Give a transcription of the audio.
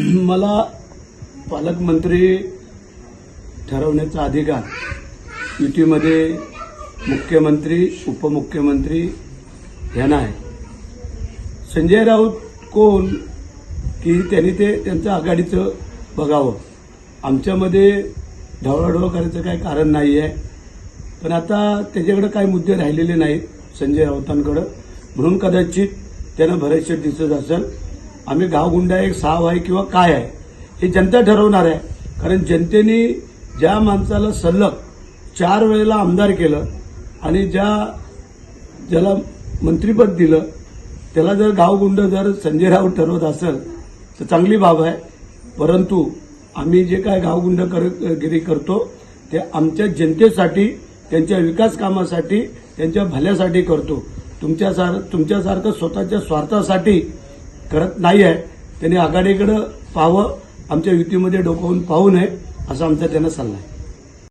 मला पालकमंत्री ठरवण्याचा अधिकार युतीमध्ये मुख्यमंत्री उपमुख्यमंत्री यांना आहे. संजय राऊत कोण की त्यांनी ते त्यांचं आघाडीचं बघावं? आमच्यामध्ये ढवळाढवळ करायचं काही कारण नाही आहे पण आता त्याच्याकडे काही मुद्दे राहिलेले नाहीत संजय राऊतांकडं. म्हणून कदाचित त्यांना बरेचसे दिसत असेल. आम्ही गावगुंडा एक साव आहे किंवा काय आहे हे जनता ठरवणार आहे. कारण जनतेने ज्या माणसाला सलग चार वेळेला आमदार केलं आणि ज्या ज्याला मंत्रीपद दिलं त्याला जर गावगुंड जर संजय राऊत ठरवत असेल तर चांगली बाब आहे. परंतु आम्ही जे काय गावगुंड करगिरी करतो ते आमच्या जनतेसाठी त्यांच्या विकास कामासाठी त्यांच्या भल्यासाठी करतो. तुमच्यासार तुमच्यासारखं स्वतःच्या स्वार्थासाठी करत नाही आहे त्यांनी आघाडीकडं पाहावं आमच्या युतीमध्ये डोकावून पाहू नये असा आमचा त्यांना सल्ला आहे.